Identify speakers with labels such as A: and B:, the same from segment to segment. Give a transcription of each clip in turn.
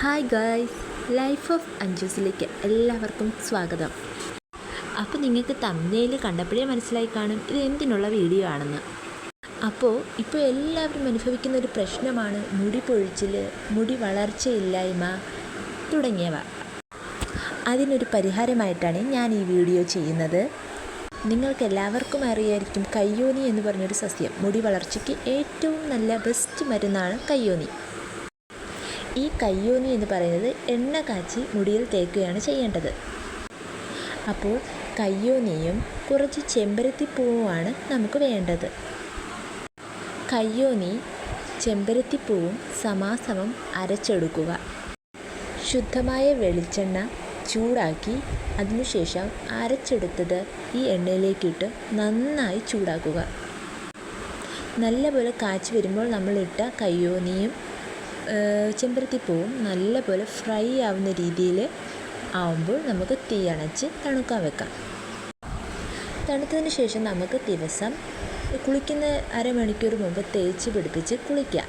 A: Hi guys life of അഞ്ജൂസിലേക്ക് എല്ലാവർക്കും സ്വാഗതം. അപ്പോൾ നിങ്ങൾക്ക് തമ്മിൽ കണ്ടപ്പോഴേ മനസ്സിലായി കാണും ഇത് എന്തിനുള്ള വീഡിയോ ആണെന്ന്. അപ്പോൾ ഇപ്പോൾ എല്ലാവരും അനുഭവിക്കുന്ന ഒരു പ്രശ്നമാണ് മുടി പൊഴിച്ചിൽ മുടി വളർച്ചയില്ലായ്മ തുടങ്ങിയവ. അതിനൊരു പരിഹാരമായിട്ടാണ് ഞാൻ ഈ വീഡിയോ ചെയ്യുന്നത്. നിങ്ങൾക്ക് എല്ലാവർക്കും അറിയായിരിക്കും കയ്യോനി എന്ന് പറഞ്ഞൊരു സസ്യം. മുടി വളർച്ചയ്ക്ക് ഏറ്റവും നല്ല ബെസ്റ്റ് മരുന്നാണ് കയ്യോനി ഈ കയ്യൂന്നി എന്ന് പറയുന്നത് എണ്ണ കാച്ചി മുടിയിൽ തേക്കുകയാണ് ചെയ്യേണ്ടത്. അപ്പോൾ കയ്യോനിയും കുറച്ച് ചെമ്പരത്തിപ്പൂവുമാണ് നമുക്ക് വേണ്ടത്. കയ്യോനി ചെമ്പരത്തിപ്പൂവും സമാസമം അരച്ചെടുക്കുക. ശുദ്ധമായ വെളിച്ചെണ്ണ ചൂടാക്കി അതിനുശേഷം അരച്ചെടുത്തത് ഈ എണ്ണയിലേക്കിട്ട് നന്നായി ചൂടാക്കുക. നല്ലപോലെ കാച്ചി വരുമ്പോൾ നമ്മളിട്ട കയ്യോനിയും ചെമ്പരത്തിപ്പൂവും നല്ലപോലെ ഫ്രൈ ആവുന്ന രീതിയിൽ ആവുമ്പോൾ നമുക്ക് തീ അണച്ച് തണുക്കാൻ വെക്കാം. തണുത്തതിന് ശേഷം നമുക്ക് ദിവസം കുളിക്കുന്ന അരമണിക്കൂർ മുമ്പ് തേച്ച് പിടിപ്പിച്ച് കുളിക്കാം.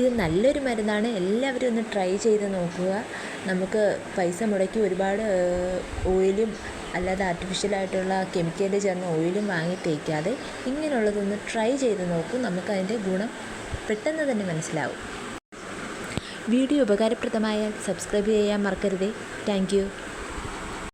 A: ഇത് നല്ലൊരു മരുന്നാണ്. എല്ലാവരും ഒന്ന് ട്രൈ ചെയ്ത് നോക്കുക. നമുക്ക് പൈസ മുടക്കി ഒരുപാട് ഓയിലും അല്ലാതെ ആർട്ടിഫിഷ്യലായിട്ടുള്ള കെമിക്കലിൽ ചേർന്ന ഓയിലും വാങ്ങി തേക്കാതെ ഇങ്ങനെയുള്ളതൊന്ന് ട്രൈ ചെയ്ത് നോക്കും. നമുക്കതിന്റെ ഗുണം പെട്ടെന്ന് തന്നെ മനസ്സിലാവും. വീഡിയോ ഉപകാരപ്രദമായാൽ സബ്സ്ക്രൈബ് ചെയ്യാൻ മറക്കരുതേ. താങ്ക്